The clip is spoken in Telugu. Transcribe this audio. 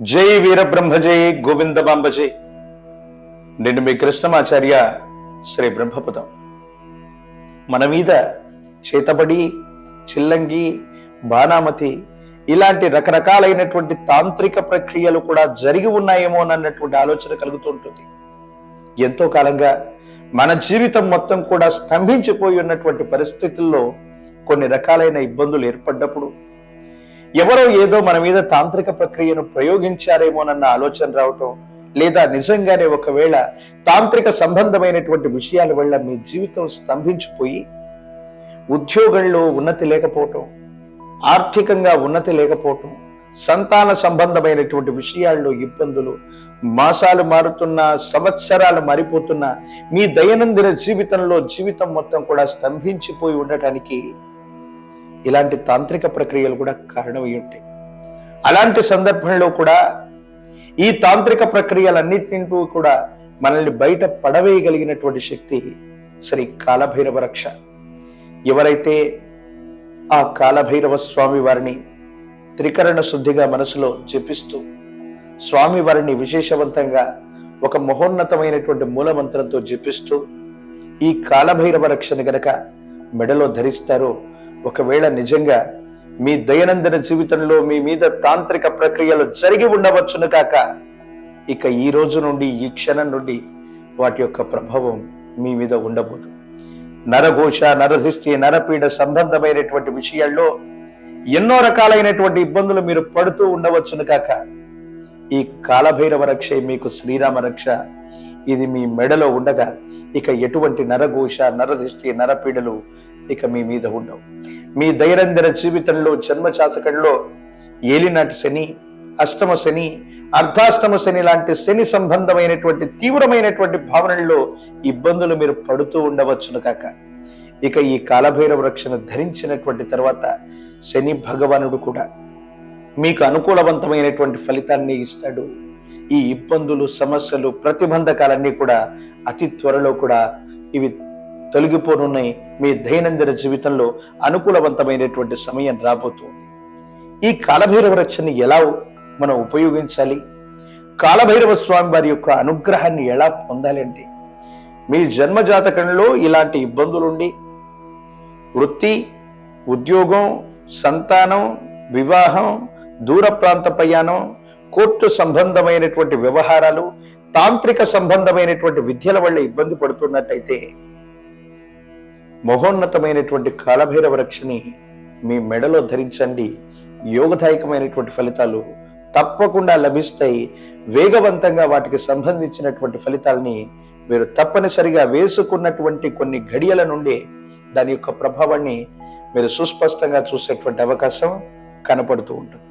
జై వీరబ్రహ్మ జై గోవిందమాంబ జై నేను మీ కృష్ణమాచార్య శ్రీ బ్రహ్మపదం. మన మీద చేతబడి చిల్లంగి బాణామతి ఇలాంటి రకరకాలైనటువంటి తాంత్రిక ప్రక్రియలు కూడా జరిగి ఉన్నాయేమో అన్నటువంటి ఆలోచన కలుగుతుంటుంది ఎంతో కాలంగా మన జీవితం మొత్తం కూడా స్తంభించిపోయి ఉన్నటువంటి పరిస్థితుల్లో కొన్ని రకాలైన ఇబ్బందులు ఏర్పడ్డప్పుడు ఎవరో ఏదో మన మీద తాంత్రిక ప్రక్రియను ప్రయోగించారేమోనన్న ఆలోచన రావటం లేదా నిజంగానే ఒకవేళ తాంత్రిక సంబంధమైనటువంటి విషయాల వల్ల మీ జీవితం స్తంభించిపోయి ఉద్యోగంలో ఉన్నతి లేకపోవటం ఆర్థికంగా ఉన్నతి లేకపోవటం సంతాన సంబంధమైనటువంటి విషయాల్లో ఇబ్బందులు మాసాలు మారుతున్నా సంవత్సరాలు మారిపోతున్నా మీ దైనందిన జీవితంలో జీవితం మొత్తం కూడా స్తంభించిపోయి ఉండటానికి ఇలాంటి తాంత్రిక ప్రక్రియలు కూడా కారణమై ఉంటాయి. అలాంటి సందర్భంలో కూడా ఈ తాంత్రిక ప్రక్రియలన్నింటినీ కూడా మనల్ని బయట పడవేయగలిగినటువంటి శక్తి శ్రీ కాలభైరవ రక్ష. ఎవరైతే ఆ కాలభైరవ స్వామి వారిని త్రికరణ శుద్ధిగా మనసులో జపిస్తూ స్వామి వారిని విశేషవంతంగా ఒక మహోన్నతమైనటువంటి మూలమంత్రంతో జపిస్తూ ఈ కాలభైరవ రక్షను గనక మెడలో ధరిస్తారో ఒకవేళ నిజంగా మీ దైనందిన జీవితంలో మీ మీద తాంత్రిక ప్రక్రియలు జరిగి ఉండవచ్చును కాక ఇక ఈ రోజు నుండి ఈ క్షణం నుండి వాటి యొక్క ప్రభావం మీ మీద ఉండబోదు నరఘోష నరదృష్టి నరపీడ సంబంధమైనటువంటి విషయాల్లో ఎన్నో రకాలైనటువంటి ఇబ్బందులు మీరు పడుతూ ఉండవచ్చును కాక ఈ కాలభైరవ రక్ష మీకు శ్రీరామ రక్ష ఇది మీ మెడలో ఉండగా ఇక ఎటువంటి నరఘోష నరదృష్టి నరపీడలు ఇక మీ మీద ఉండవు. మీ దైనందిన జీవితంలో జన్మచాతకంలో ఏలినాటి శని అష్టమ శని అర్ధాష్టమ శని లాంటి శని సంబంధమైనటువంటి తీవ్రమైనటువంటి భావనల్లో ఇబ్బందులు మీరు పడుతూ ఉండవచ్చును కాక. ఇక ఈ కాలభైరవ రక్షణ ధరించినటువంటి తర్వాత శని భగవానుడు కూడా మీకు అనుకూలవంతమైనటువంటి ఫలితాన్ని ఇస్తాడు. ఈ ఇబ్బందులు సమస్యలు ప్రతిబంధకాలన్నీ కూడా అతి త్వరలో కూడా ఇవి తొలగిపోనున్నాయి. మీ దైనందిన జీవితంలో అనుకూలవంతమైనటువంటి సమయం రాబోతుంది ఈ కాలభైరవ రక్షణని ఎలా మనం ఉపయోగించాలి? కాలభైరవ స్వామి వారి యొక్క అనుగ్రహాన్ని ఎలా పొందాలండి? మీ జన్మజాతకంలో ఇలాంటి ఇబ్బందులుండి వృత్తి ఉద్యోగం సంతానం వివాహం దూర ప్రాంత ప్రయాణం కోర్టు సంబంధమైనటువంటి వ్యవహారాలు తాంత్రిక సంబంధమైనటువంటి విద్యల వల్ల ఇబ్బంది పడుతున్నట్టయితే మహోన్నతమైనటువంటి కాలభైరవ రక్షని మీ మెడలో ధరించండి. యోగదాయకమైనటువంటి ఫలితాలు తప్పకుండా లభిస్తాయి. వేగవంతంగా వాటికి సంబంధించినటువంటి ఫలితాలని మీరు తప్పనిసరిగా వేసుకున్నటువంటి కొన్ని గడియల నుండి దాని యొక్క ప్రభావాన్ని మీరు సుస్పష్టంగా చూసేటువంటి అవకాశం కనపడుతూ ఉంటుంది.